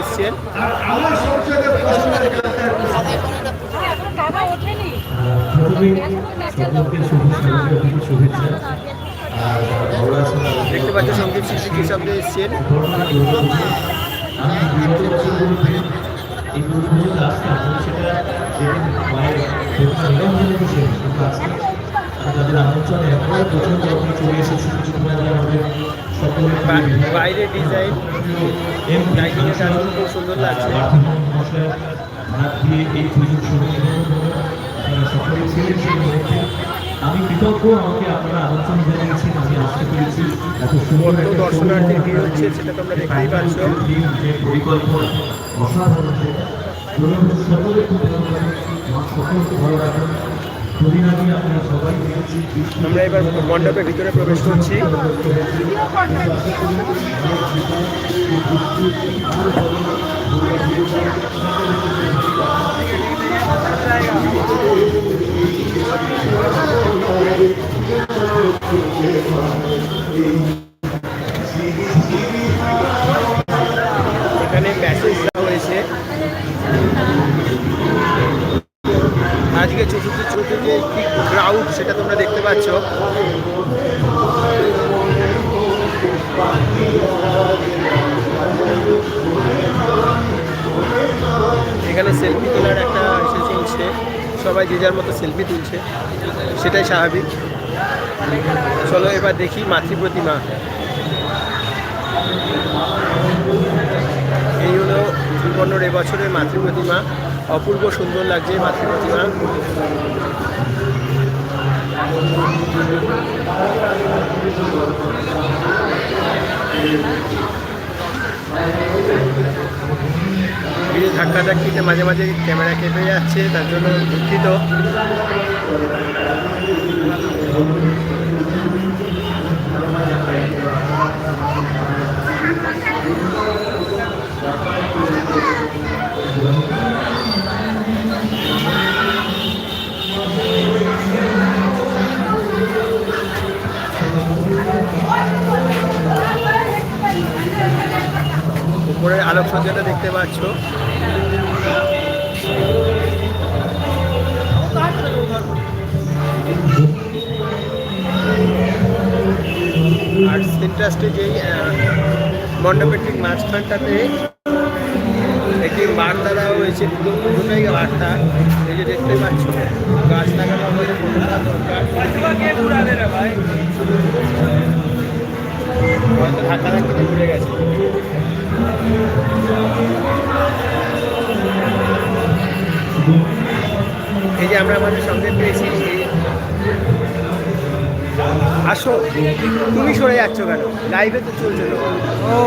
এসছেন। দেখতে পাচ্ছ সংগীত শিল্পী কৃষকদের এসছেন। তাদের আমন্ত্রণে একবার প্রথম চলে এসেছি আগে আমাদের বাইরে ডিজাইন খুব সুন্দর লাগছে। আমি কৃতজ্ঞ আমাকে আপনারা আমন্ত্রণ জানিয়েছেন আমি আসতে পেরেছি এত সুন্দর ভিড় হচ্ছে সেটা তোমরা দেখতেই পাচ্ছ। পরিকল্পনা অসাধারণ। সকলে খুব ভালো লাগে সকলকে ভালো রাখুন। আমরা এবার মণ্ডপের ভিতরে প্রবেশ করছি। এখানে ক্রাউড সেটা তোমরা দেখতে পাচ্ছ। এখানে সেলফি তোলার একটা ইসে চলছে। সবাই যে যার মতো সেলফি তুলছে, সেটাই স্বাভাবিক। চলো এবার দেখি মাতৃ প্রতিমা। এই হলো সুপর্ণর এবছরের মাতৃ প্রতিমা। অপূর্ব সুন্দর লাগছে মাতৃ প্রতিমা। ভিড়ে ধাক্কা ধাক্কিতে মাঝে মাঝে ক্যামেরা কেঁপে যাচ্ছে তার জন্য দুঃখিত। আলোকসজ্জাটা দেখতে পাচ্ছ। আর সেন্ট্রাস্টে যেই মণ্ডপের ঠিক মাঝখানটাতে একটি বার্তা দেওয়া হয়েছে দুটো বার্তা এই যে দেখতে পাচ্ছ, গাছ লাগানো আমাদের কতটা হয়তো ধাক্কা ধাক্কিতে ঘুরে গেছে। আমরা আমাদের সঙ্গে পেয়েছি। আসো তুমি সরে যাচ্ছ কেন? লাইভে তো চলছে ও।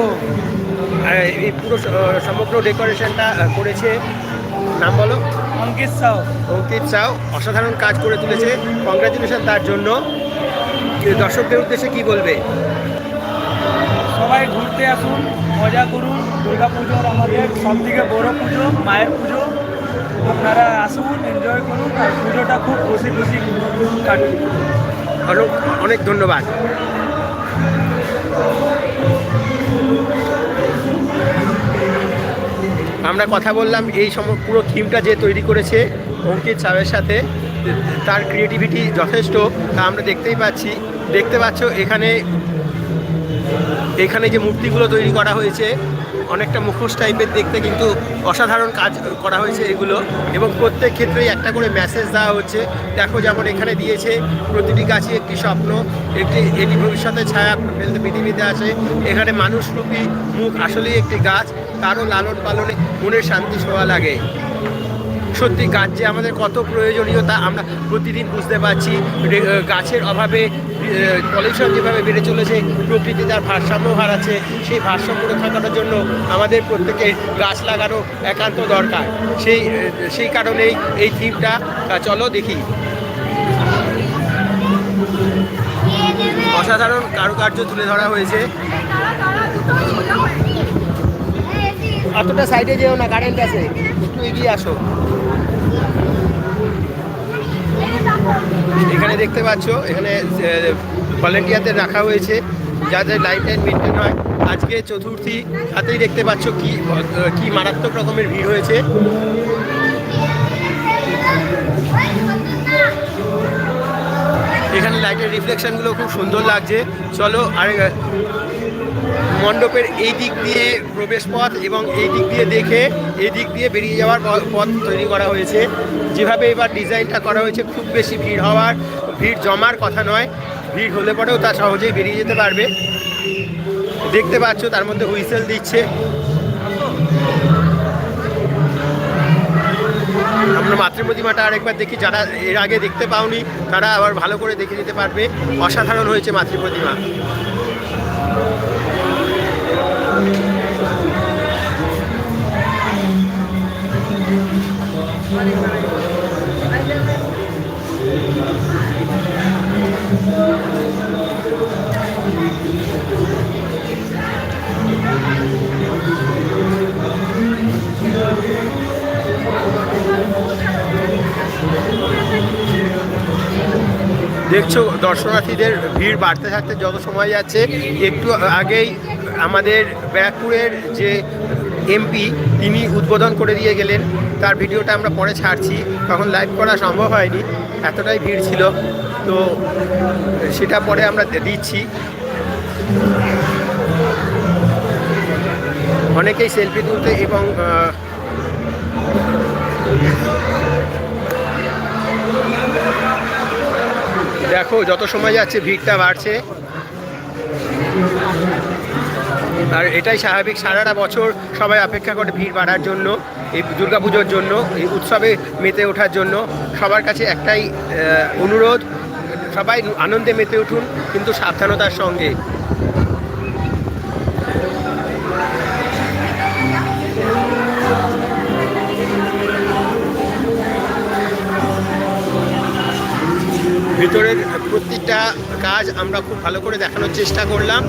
এই পুরো সমগ্র ডেকোরেশনটা করেছে নাম বলো? অঙ্কিত সাউ। অঙ্কিত সাউ অসাধারণ কাজ করে তুলেছে। কংগ্রাচুলেশন তার জন্য। দর্শকদের উদ্দেশ্যে কি বলবে? সবাই ঘুরতে আসুন মজা করুন দুর্গা পুজোর আমাদের সব থেকে বড় পুজো মায়ের পুজো। আপনারা আসুন এনজয় করুন, আর পুজোটা খুব খুশি খুশি কাটুন। অনেক ধন্যবাদ। আমরা কথা বললাম, এই সম, পুরো থিমটা যে তৈরি করেছে অঙ্কিত সাহের সাথে, তার ক্রিয়েটিভিটি যথেষ্ট। তা আমরা দেখতেই পাচ্ছি, দেখতে পাচ্ছ এখানে এখানে যে মূর্তিগুলো তৈরি করা হয়েছে অনেকটা মুখোশ টাইপের দেখতে কিন্তু অসাধারণ কাজ করা হয়েছে এগুলো। এবং প্রত্যেক ক্ষেত্রেই একটা করে মেসেজ দেওয়া হচ্ছে। দেখো যেমন এখানে দিয়েছে, প্রতিটি গাছই একটি স্বপ্ন, একটি, এটি ভবিষ্যতে ছায়া পৃথিবীতে আছে এখানে মানুষরূপী মুখ আসলেই একটি গাছ, তারও লালন পালনে মনের শান্তি ছোঁয়া লাগে। সত্যি গাছ যে আমাদের কত প্রয়োজনীয়তা আমরা প্রতিদিন বুঝতে পারছি। গাছের অভাবে পলিউশন যেভাবে বেড়ে চলেছে, প্রকৃতি তার ভারসাম্য হারাচ্ছে সেই ভারসাম্য করার জন্য আমাদের প্রত্যেকে গাছ লাগানো একান্ত দরকার। সেই সেই কারণেই এই থিমটা চলো দেখি। অসাধারণ কারুকার্য তুলে ধরা হয়েছে। অতটা সাইডে যেও না কারেন্ট আছে। একটু এগিয়ে আসো। এখানে দেখতে পাচ্ছ, এখানে ভলেন্টিয়ারদের রাখা হয়েছে, যাদের লাইন টাইন মেনটেন হয়। আজকে চতুর্থী হাতেই দেখতে পাচ্ছ কি কি মারাত্মক রকমের ভিড় হয়েছে। এখানে লাইটের রিফ্লেকশনগুলো খুব সুন্দর লাগছে। চলো আর মণ্ডপের এই দিক দিয়ে প্রবেশ পথ এবং এই দিক দিয়ে দেখে এই দিক দিয়ে বেরিয়ে যাওয়ার পথ তৈরি করা হয়েছে। যেভাবে এবার ডিজাইনটা করা হয়েছে, খুব বেশি ভিড় হওয়ার, ভিড় জমার কথা নয়। ভিড় হলে পরেও তা সহজেই বেরিয়ে যেতে পারবে। দেখতে পাচ্ছ, তার মধ্যে হুইসেল দিচ্ছে। আমরা মাতৃ প্রতিমাটা আরেকবার দেখি, যারা এর আগে দেখতে পাওনি, তারা আবার ভালো করে দেখে নিতে পারবে। অসাধারণ হয়েছে মাতৃ প্রতিমা দেখছ, দর্শনার্থীদের ভিড় বাড়তে থাকতে যত সময় যাচ্ছে, একটু আগেই আমাদের ব্যারাকপুরের যে এমপি তিনি উদ্বোধন করে দিয়ে গেলেন। তার ভিডিওটা আমরা পরে ছাড়ছি। তখন লাইভ করা সম্ভব হয়নি, এতটাই ভিড় ছিল। তো সেটা পরে আমরা দিচ্ছি। অনেকেই সেলফি তুলতে এবং দেখো, যত সময় যাচ্ছে, ভিড়টা বাড়ছে। আর এটাই স্বাভাবিক, সারাটা বছর সবাই অপেক্ষা করে ভিড় বাড়ার জন্য, এই দুর্গাপুজোর জন্য, এই উৎসবে মেতে ওঠার জন্য। সবার কাছে একটাই অনুরোধ, সবাই আনন্দে মেতে উঠুন, কিন্তু সাবধানতার সঙ্গে। ভিতরের প্রতিটা কাজ আমরা খুব ভালো করে দেখানোর চেষ্টা করলাম।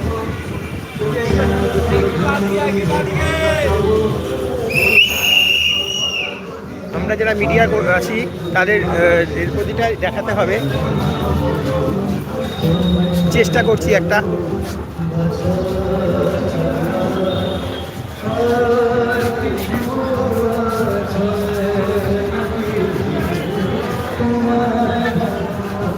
আমরা যারা মিডিয়া আছি, তাদের এর প্রতিটাই দেখাতে হবে। চেষ্টা করছি একটা।